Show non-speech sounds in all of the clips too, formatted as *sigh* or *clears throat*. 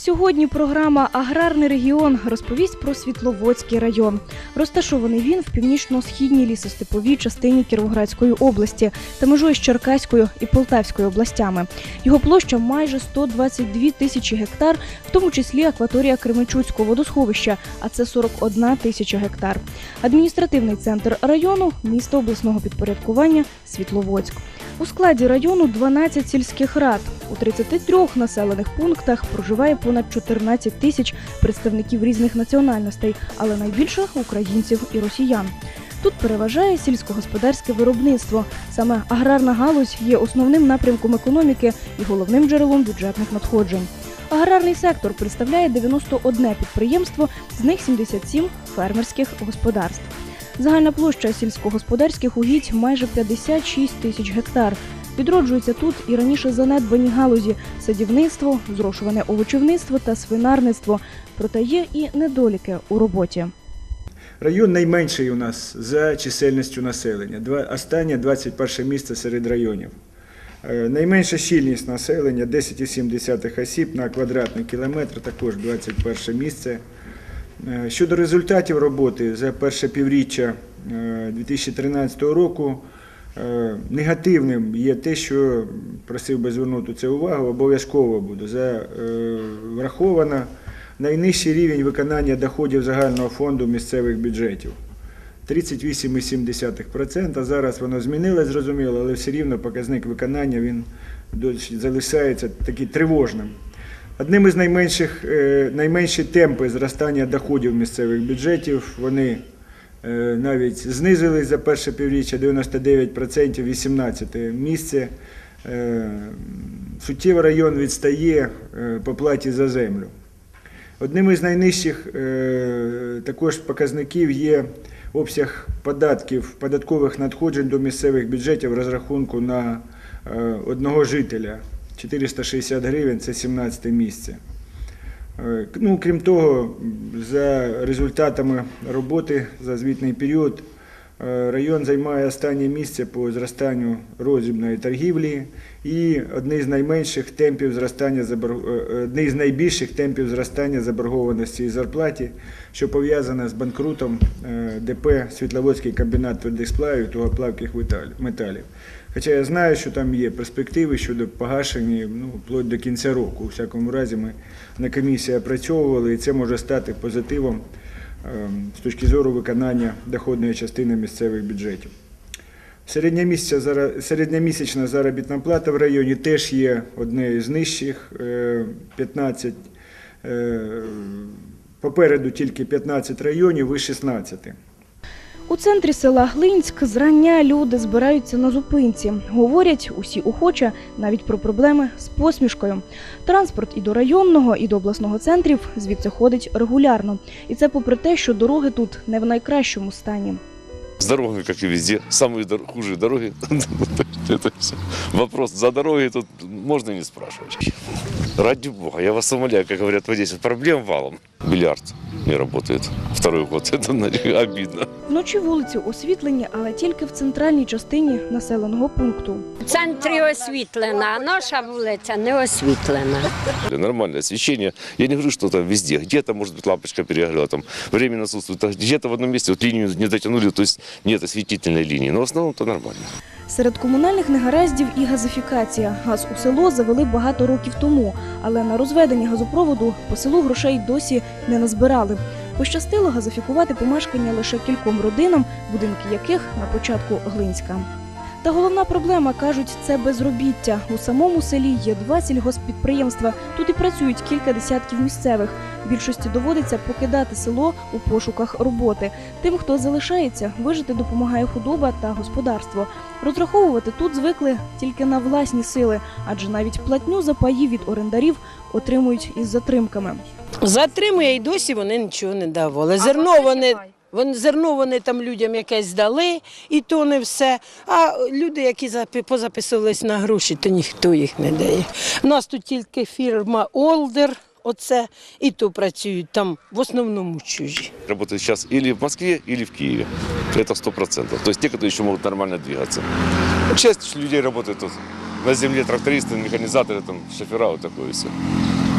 Сьогодні програма Аграрний регіон розповість про Світловодський район. Розташований він в північно-східній лісостеповій частині Кіровоградської області та межує з Черкаською і Полтавською областями. Його площа майже 122 тисячі гектар, в тому числі акваторія Кременчуцького водосховища, а це 41 тисяча гектар. Адміністративний центр району місто обласного підпорядкування Світловодськ. У складі району 12 сільських рад. У 33 населених пунктах проживає понад 14 тисяч представників різних національностей, але найбільше українців і росіян. Тут переважає сільськогосподарське виробництво. Саме аграрна галузь є основним напрямком економіки і головним джерелом бюджетних надходжень. Аграрний сектор представляє 91 підприємство, з них 77 фермерських господарств. Загальна площа сільськогосподарських угідь майже 56 тисяч гектар. Відроджуються тут і раніше занедбані галузі садівництво, зрошуване овочівництво та свинарництво. Проте є і недоліки у роботі. Район найменший у нас за чисельністю населення. Останнє 21 місце серед районів. Е, Найменша щільність населення 10,7 осіб на квадратний кілометр, також 21 місце. Е, Щодо результатів роботи за перше півріччя е, 2013 року, е, негативним є те, що просив би звернути це увагу, обов'язково буде е, враховано найнижчий рівень виконання доходів загального фонду місцевих бюджетів. 38,7%. Зараз воно змінилось, зрозуміло, але все рівно показник виконання він залишається такий тривожним. Одним із найменших, е, найменші темпи зростання доходів місцевих бюджетів, вони е, навіть знизились за перше півріччя 99%, 18 місце. Е, Суттєво район відстає е, по платі за землю. Одним із найнижчих е, також показників є обсяг податків, податкових надходжень до місцевих бюджетів розрахунку на е, одного жителя. 460 гривень це 17 місце. Е, Ну, крім того, за результатами роботи за звітний період е, район займає останнє місце по зростанню розібної торгівлі і одне з найменших темпів зростання е, одне з найбільших темпів зростання заборгованості і зарплаті, що пов'язане з банкрутом ДП Світловодський комбінат твердих сплавів та плавких металів. Хоча я знаю, що там є перспективи щодо погашення ну, вплоть до кінця року. У всякому разі, ми на комісії опрацьовували, і це може стати позитивом ем, з точки зору виконання доходної частини місцевих бюджетів. Середньомісячна заробітна плата в районі теж є однією з нижчих е, 15. е, Попереду тільки 15 районів, ви 16. У центрі села Глинськ зрання люди збираються на зупинці. Говорять усі охоче навіть про проблеми з посмішкою. Транспорт і до районного, і до обласного центрів звідси ходить регулярно. І це попри те, що дороги тут не в найкращому стані. С дорогами, как и везде, самые дор- хужие дороги. *laughs* Это всё. Вопрос за дороги тут можно и не спрашивать. Ради бога, я вас умоляю, как говорят в Одессе, проблем валом. Бильярд не работает второй год, это на- обидно. Вночі вулиці освітлені, але тільки в центральній частині населеного пункту. В центрі освітлена, а наша вулиця не освітлена. Нормальное освещение. Я не говорю, что там везде. Где-то, может быть, лампочка перегорела, там временно отсутствует. Где-то в одном месте вот линию не дотянули, то есть нет осветительной линии. Но в основном-то нормально. Серед комунальних негараздів і газифікація. Газ у село завели багато років тому, але на розведення газопроводу по селу грошей досі не назбирали. Пощастило газифікувати помешкання лише кільком родинам, будинки яких на початку Глинська. Та головна проблема кажуть, це безробіття. У самому селі є два сільгоспідприємства. Тут і працюють кілька десятків місцевих. Більшості доводиться покидати село у пошуках роботи. Тим, хто залишається, вижити допомагає худоба та господарство. Розраховувати тут звикли тільки на власні сили, адже навіть платню за паї від орендарів отримують із затримками. Затримує і досі вони нічого не давали. Зерно вони, вони, зерно вони там людям якесь здали, і то не все. А люди, які запи- позаписувались на гроші, то ніхто їх не дає. У нас тут тільки фірма Олдер, оце, і то працюють там в основному чужі. Работают сейчас или в Москве, или в Киеве. Это сто процентов. То есть те, кто еще могут нормально двигаться. Часть людей работает тут на земле, трактористы, механизаторы, там, шофера, вот такое все.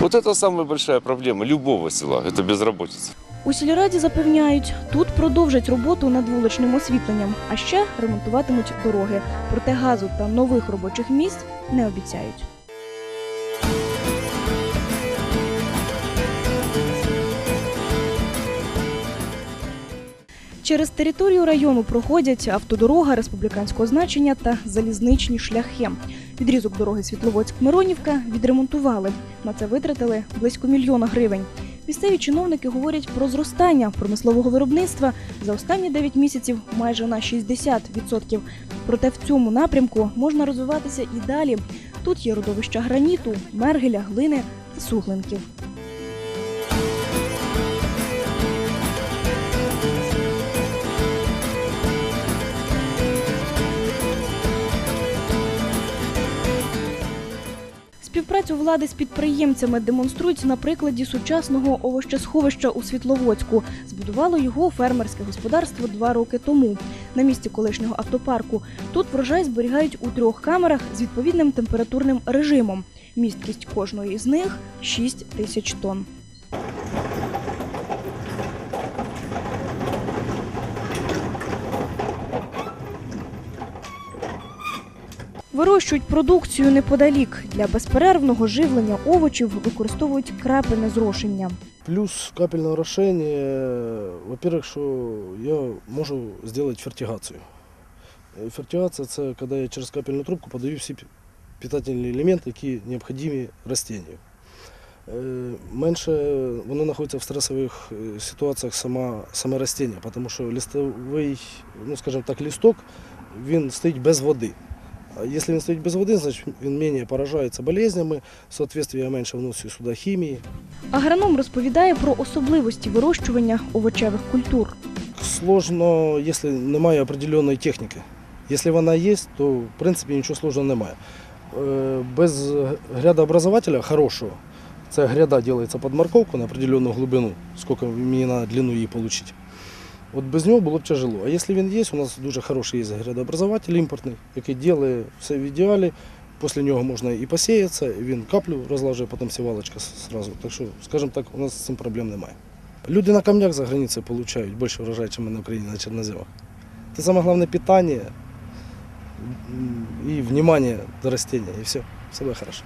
Вот это самая большая проблема любого села, это безработица. У сільраді запевняють, тут продовжать роботу над вуличним освітленням, а ще ремонтуватимуть дороги. Проте газу та нових робочих місць не обіцяють. Через територію району проходять автодорога республіканського значення та залізничні шляхи. Відрізок дороги Світловодськ-Миронівка відремонтували. На це витратили близько мільйона гривень. Місцеві чиновники говорять про зростання промислового виробництва за останні 9 місяців майже на 60%. Проте в цьому напрямку можна розвиватися і далі. Тут є родовища граніту, мергеля, глини та суглинків. Співпрацю влади з підприємцями демонструють на прикладі сучасного овощесховища у Світловодську. Збудувало його фермерське господарство два роки тому на місці колишнього автопарку. Тут врожай зберігають у трьох камерах з відповідним температурним режимом. Місткість кожної з них 6 тисяч тонн. Вирощують продукцію неподалік. Для безперервного живлення овочів використовують крапельне зрошення. Плюс капельного орошения, во-первых, що я можу зробити фертигацію. Е, Фертигація це коли я через капельну трубку подаю всі питательні елементи, які необхідні растенню. Е, Менше воно знаходиться в стресових е, ситуаціях сама, саме растіння, тому що листовий, ну скажімо так, листок, він стоїть без води. Якщо він стоїть без води, значить він менше поражається болезнями, соответственно, я менше вносю сюди хімії. Агроном розповідає про особливості вирощування овочевих культур. Сложно, якщо немає определеної техніки. Якщо вона є, то в принципі нічого сложного немає. Е, Без грядообразователя хорошого, це гряда робиться під морковку на определенну глибину, скільки мені треба длину її отримати. От без нього було б тяжело. А якщо він є, у нас дуже хороший є грядообразователь імпортний, який робить все в ідеалі. Після нього можна і посіятися, і він каплю розлажує, потім сівалочка зразу. Так що, скажімо так, у нас з цим проблем немає. Люди на камнях за границей получают больше урожая, чем мы на Украине на черноземах. Это самое главное питание м, и внимание до растения, и все. Все будет хорошо.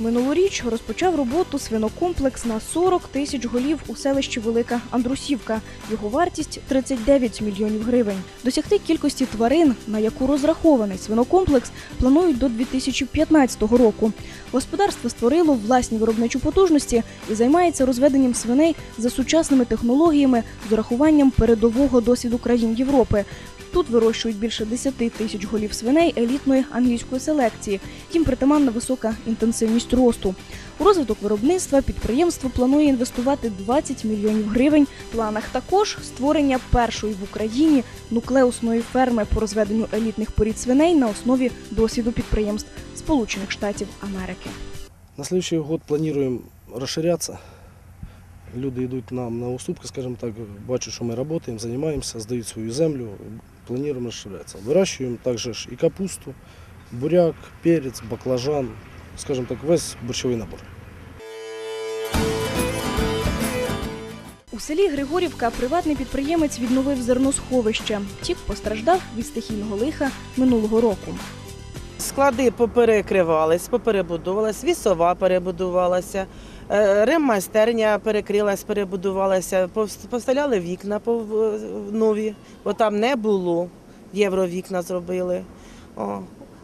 Минулоріч розпочав роботу свинокомплекс на 40 тисяч голів у селищі Велика Андрусівка. Його вартість 39 мільйонів гривень. Досягти кількості тварин, на яку розрахований свинокомплекс, планують до 2015 року. Господарство створило власні виробничі потужності і займається розведенням свиней за сучасними технологіями з урахуванням передового досвіду країн Європи. Тут вирощують більше 10 тисяч голів свиней елітної англійської селекції. Їм притаманна висока інтенсивність росту. У розвиток виробництва підприємство планує інвестувати 20 мільйонів гривень. В планах також створення першої в Україні нуклеусної ферми по розведенню елітних порід свиней на основі досвіду підприємств Сполучених Штатів Америки. На следующий год планируем расширяться. Люди йдуть нам на уступки, скажімо так, бачать, що ми працюємо, займаємося, здають свою землю, плануємо розширятися. Вирощуємо також і капусту, буряк, перець, баклажан, скажімо так, весь борщовий набор. У селі Григорівка приватний підприємець відновив зерносховище. Тік постраждав від стихійного лиха минулого року. Склади поперекривались, поперебудовувались, вісова перебудувалася, реммайстерня перекрилась, перебудувалася, поставляли вікна нові, бо там не було. Євровікна зробили. О,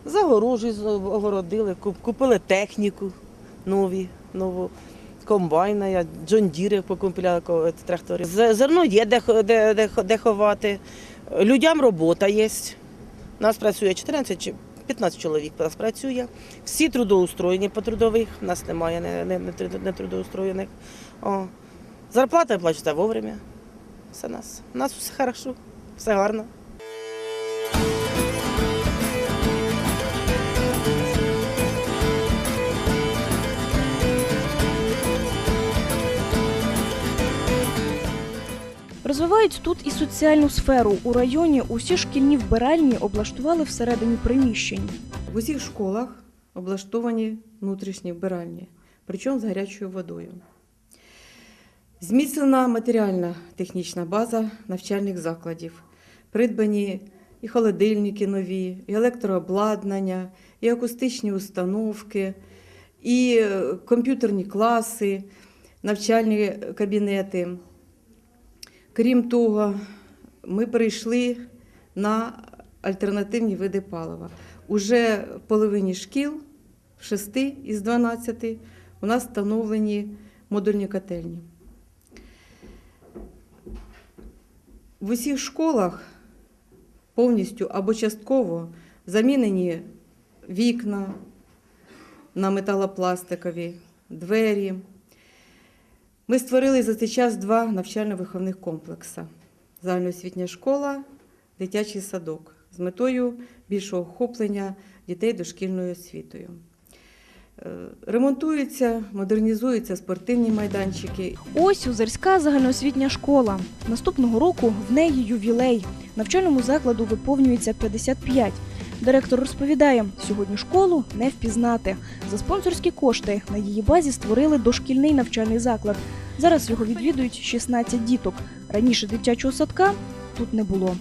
загорожі огородили, купили техніку нові, нову. Комбайна, я Джон Діри покупляли ко- трактори. Зерно є де, де, де, де ховати. Людям робота є. У нас працює 14 чи 15 чоловік нас працює. Всі трудоустроєні по трудових, нас немає не, не, не, не трудоустроєних. О. Зарплата плачете вовремя. Все нас. У нас все хорошо, все гарно. Розвивають тут і соціальну сферу. У районі усі шкільні вбиральні облаштували всередині приміщень. В усіх школах облаштовані внутрішні вбиральні. причому з гарячою водою. Зміцнена матеріальна технічна база навчальних закладів. Придбані і холодильники нові, і електрообладнання, і акустичні установки, і е, комп'ютерні класи, навчальні кабінети. Крім того, ми перейшли на альтернативні види палива. Уже в половині шкіл, в 6 із 12, у нас встановлені модульні котельні. В усіх школах повністю або частково замінені вікна на металопластикові, двері. Ми створили за цей час два навчально-виховних комплекси: загальноосвітня школа, дитячий садок з метою більшого охоплення дітей дошкільною освітою. Е, Ремонтуються, модернізуються спортивні майданчики. Ось Узерська загальноосвітня школа. Наступного року в неї ювілей. Навчальному закладу виповнюється 55. Директор розповідає, сьогодні школу не впізнати. За спонсорські кошти на її базі створили дошкільний навчальний заклад. Зараз його відвідують 16 діток. Раніше дитячого садка тут не було.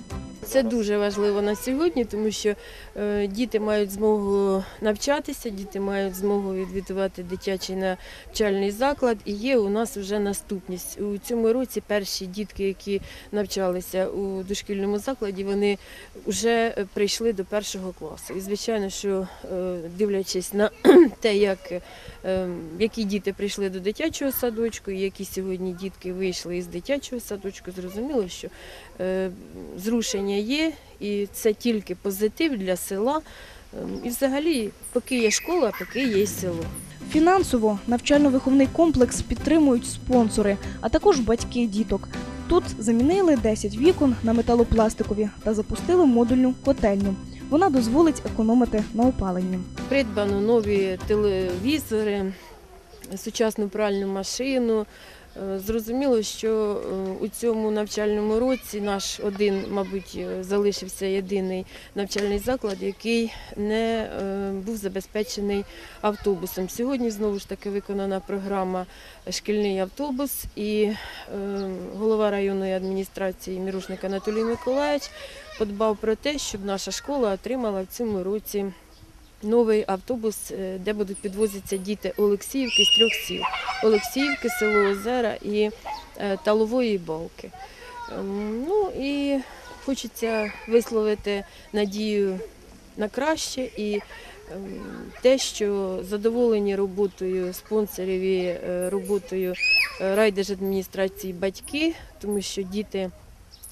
Це дуже важливо на сьогодні, тому що е, діти мають змогу навчатися, діти мають змогу відвідувати дитячий навчальний заклад. І є у нас вже наступність. У цьому році перші дітки, які навчалися у дошкільному закладі, вони вже прийшли до першого класу. І звичайно, що е, дивлячись на *clears throat* те, як які діти прийшли до дитячого садочку, і які сьогодні дітки вийшли із дитячого садочку, зрозуміло, що е, зрушення є, і це тільки позитив для села. Ем, І взагалі, поки є школа, поки є село. Фінансово навчально-виховний комплекс підтримують спонсори, а також батьки діток. Тут замінили 10 вікон на металопластикові та запустили модульну котельню. Вона дозволить економити на опаленні. Придбано нові телевізори, сучасну пральну машину. Е, Зрозуміло, що е, у цьому навчальному році наш один, мабуть, е, залишився єдиний навчальний заклад, який не був забезпечений автобусом. Сьогодні знову ж таки виконана програма Шкільний автобус і голова районної адміністрації Мірушник Анатолій Миколаївич подбав про те, щоб наша школа отримала в цьому році новий автобус, е, де будуть підвозитися діти Олексіївки з трьох сіл: Олексіївки, село Озера і е, Талової Балки. Ем, Ну і хочеться висловити надію на краще і ем, те, що задоволені роботою спонсорів і е, роботою райдержадміністрації батьки, тому що діти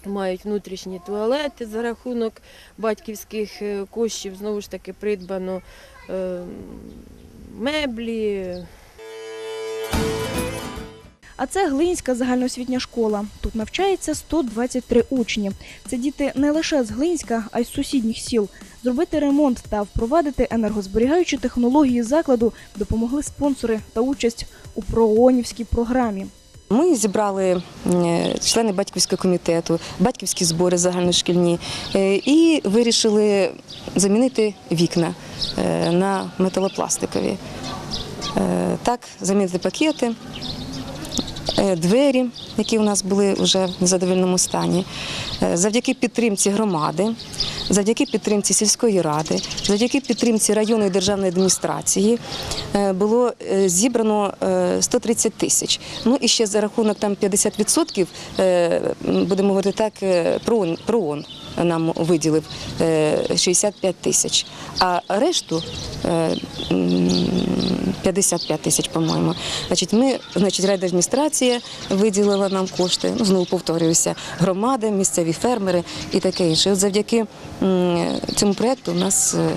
мають внутрішні туалети за рахунок батьківських е, коштів. Знову ж таки придбано е, меблі, А це Глинська загальноосвітня школа. Тут навчається 123 учні. Це діти не лише з Глинська, а й з сусідніх сіл. Зробити ремонт та впровадити енергозберігаючі технології закладу допомогли спонсори та участь у проонівській програмі. Ми зібрали е, члени батьківського комітету, батьківські збори загальношкільні е, і вирішили замінити вікна е, на металопластикові. Так, замінити пакети, двері, які у нас були вже в незадовільному стані. Завдяки підтримці громади, завдяки підтримці сільської ради, завдяки підтримці районної державної адміністрації е, було е, зібрано е, 130 тисяч. Ну і ще за рахунок там 50%, е, будемо говорити так, е, ПРООН, нам виділив е, 65 тисяч, а решту е, 55 тисяч, по-моєму. Значить, ми, значить, райдержадміністрація виділила нам кошти, ну, знову повторююся, громади, місцеві фермери і таке інше. От завдяки цьому проєкту у нас е,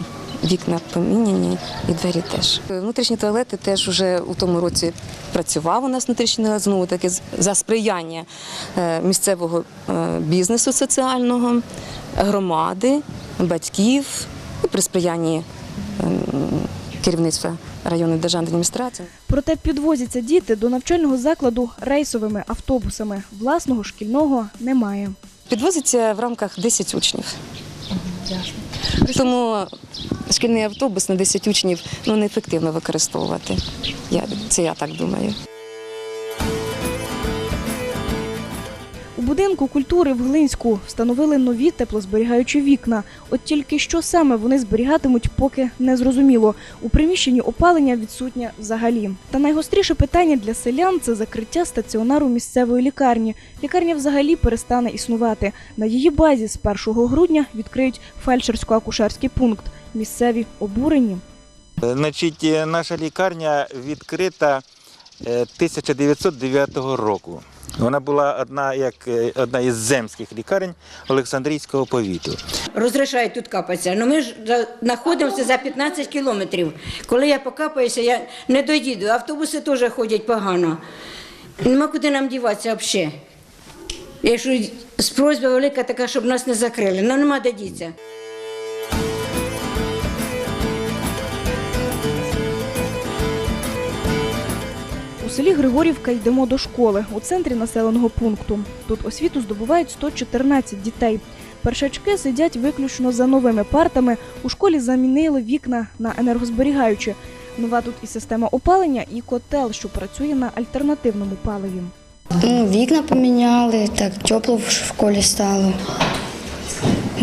вікна поміняні і двері теж. Внутрішні туалети теж вже у тому році працював у нас внутрішній туалет, знову таки за сприяння е, місцевого е, бізнесу соціального, громади, батьків і при сприянні керівництва районної державної адміністрації. Проте підвозяться діти до навчального закладу рейсовими автобусами. Власного шкільного немає. Підвозиться в рамках 10 учнів. Тому шкільний автобус на 10 учнів ну, неефективно використовувати. Я, це я так думаю. У будинку культури в Глинську встановили нові теплозберігаючі вікна. От тільки що саме вони зберігатимуть, поки не зрозуміло. У приміщенні опалення відсутнє взагалі. Та найгостріше питання для селян це закриття стаціонару місцевої лікарні. Лікарня взагалі перестане існувати. На її базі з 1 грудня відкриють фельдшерсько-акушерський пункт. Місцеві обурені. Значить, наша лікарня відкрита 1909 року. Вона була одна, як, е, одна із земських лікарень Олександрійського повіту. розрішають тут капатися. Ну ми ж знаходимося за 15 кілометрів. Коли я покапаюся, я не доїду. Автобуси теж ходять погано. Нема куди нам діватися взагалі. Якщо просьба велика така, щоб нас не закрили, ну нема де дітися. Селі Григорівка йдемо до школи у центрі населеного пункту. Тут освіту здобувають 114 дітей. Першачки сидять виключно за новими партами. У школі замінили вікна на енергозберігаючі. Нова тут і система опалення, і котел, що працює на альтернативному паливі. Ну, вікна поміняли, так тепло в школі стало.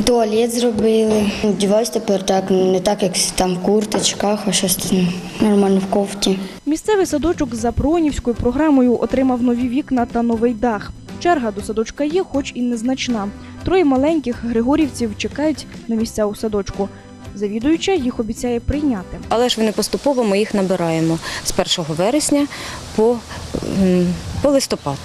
Туалет зробили. Вдіваюсь тепер так, не так, як там в курточках, а щось ну, нормально в кофті. Місцевий садочок за Пронівською програмою отримав нові вікна та новий дах. Черга до садочка є, хоч і незначна. Троє маленьких григорівців чекають на місця у садочку. Завідуюча їх обіцяє прийняти. Але ж вони поступово ми їх набираємо з 1 вересня по, по листопад.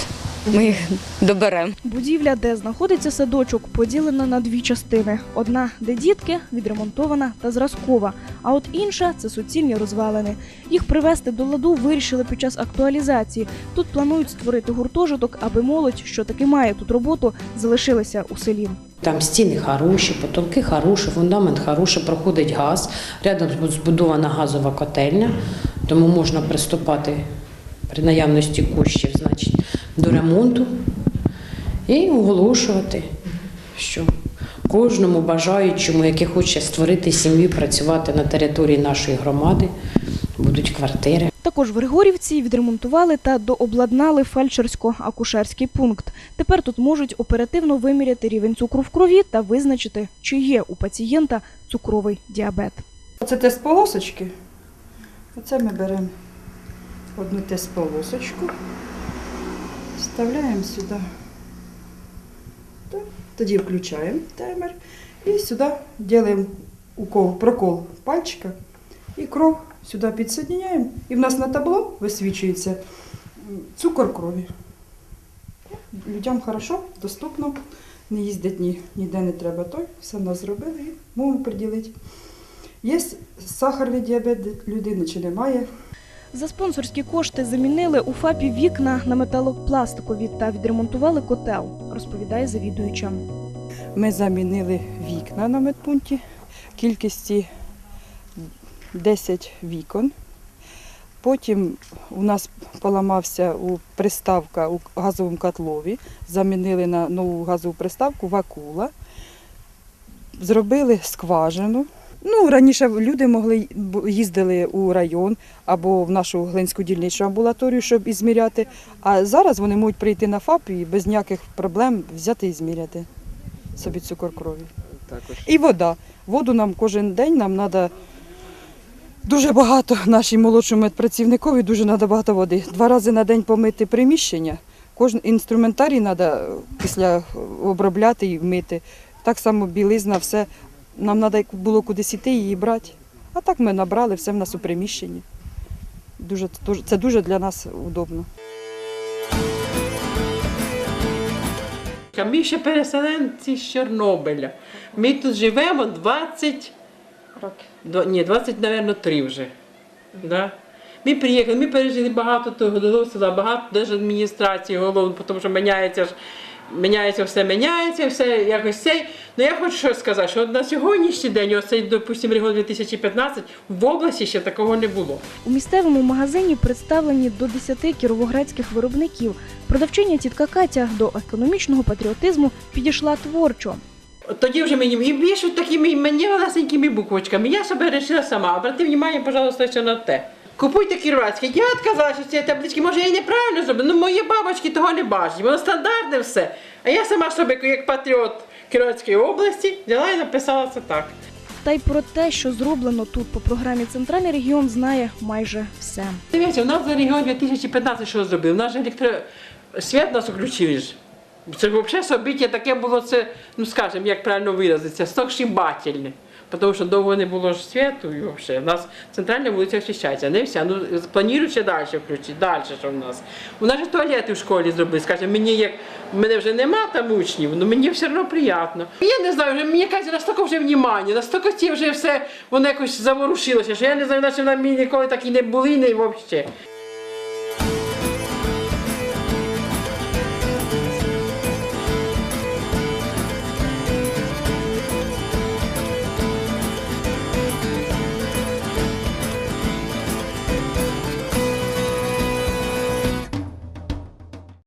Ми їх доберемо. Будівля, де знаходиться садочок, поділена на дві частини: одна, де дітки, відремонтована та зразкова, а от інша це суцільні розвалини. Їх привести до ладу вирішили під час актуалізації. Тут планують створити гуртожиток, аби молодь, що таки має тут роботу, залишилася у селі. Там стіни хороші, потолки хороші, фундамент хороший, проходить газ. Рядом збудована газова котельня, тому можна приступати при наявності коштів, значить, до ремонту і оголошувати, що кожному бажаючому, який хоче створити сім'ю, працювати на території нашої громади, будуть квартири. Також в Григорівці відремонтували та дообладнали фельдшерсько-акушерський пункт. Тепер тут можуть оперативно виміряти рівень цукру в крові та визначити, чи є у пацієнта цукровий діабет. Оце тест полосочки. Оце ми беремо одну тест полосочку, вставляємо сюди. Тоді включаємо таймер і сюди робимо укол, прокол пальчика і кров сюди підсоединяємо. І в нас на табло висвічується цукор крові. Людям хорошо, доступно, не їздить ні, ніде не треба той, все нас зробили і можемо приділити. Є сахарний діабет людини чи немає. За спонсорські кошти замінили у ФАПі вікна на металопластикові та відремонтували котел, розповідає завідуюча. Ми замінили вікна на медпункті кількості 10 вікон. Потім у нас поламався приставка у газовому котлові, замінили на нову газову приставку вакула, зробили скважину. Ну, раніше люди могли їздили у район або в нашу глинську дільничну амбулаторію, щоб ізміряти. А зараз вони можуть прийти на ФАП і без ніяких проблем взяти і зміряти собі цукор крові. І вода. Воду нам кожен день нам треба дуже багато, нашій молодшому медпрацівникові дуже треба багато води. Два рази на день помити приміщення. Кожен інструментарій треба після обробляти і вмити. Так само білизна, все. Нам треба було кудись іти її брати. А так ми набрали все в нас у приміщенні. Дуже, це дуже для нас удобно. Ми ще переселенці з Чорнобиля. Ми тут живемо 20 років. Ні, 20, мабуть, 3 вже. Да? Ми приїхали, ми пережили багато того досвіду, багато навіть адміністрації головно, тому що міняється ж. Міняється все, міняється, все якось цей. Ну я хочу що сказати, що на сьогоднішній день, оцей, допустимо, регіон 2015, в області ще такого не було. У місцевому магазині представлені до 10 кіровоградських виробників. Продавчиня тітка Катя до економічного патріотизму підійшла творчо. Тоді вже мені і пишуть такими мені малесенькими буквочками. Я себе вирішила сама. Обрати увагу, пожалуйста, ще на те. Купуйте кіровацьке. Я відказалася від цієї таблички, може я і неправильно зроблю, ну мої бабочки того не бачать, воно стандартне все. А я сама собі, як патріот Кіровоградської області, взяла і написала це так. Та й про те, що зроблено тут по програмі Центральний регіон, знає майже все. Дивіться, у нас за регіон 2015 що зробив? У нас же електросвіт нас включили ж. Це взагалі собиття таке було, це, ну скажімо, як правильно виразитися, стокшибательне. Тому що довго не було ж світу і взагалі. У нас центральна вулиця освіщається, не вся. Ну, планують ще далі включити, далі що в нас. У нас же туалети в школі зробили. Скажімо, мені як мене вже нема там учнів, але мені все одно приємно. Я не знаю, вже мені кажуть, настільки вже внимання, настільки ці вже все воно якось заворушилося, що я не знаю, наче на мені ніколи так і не були, не взагалі.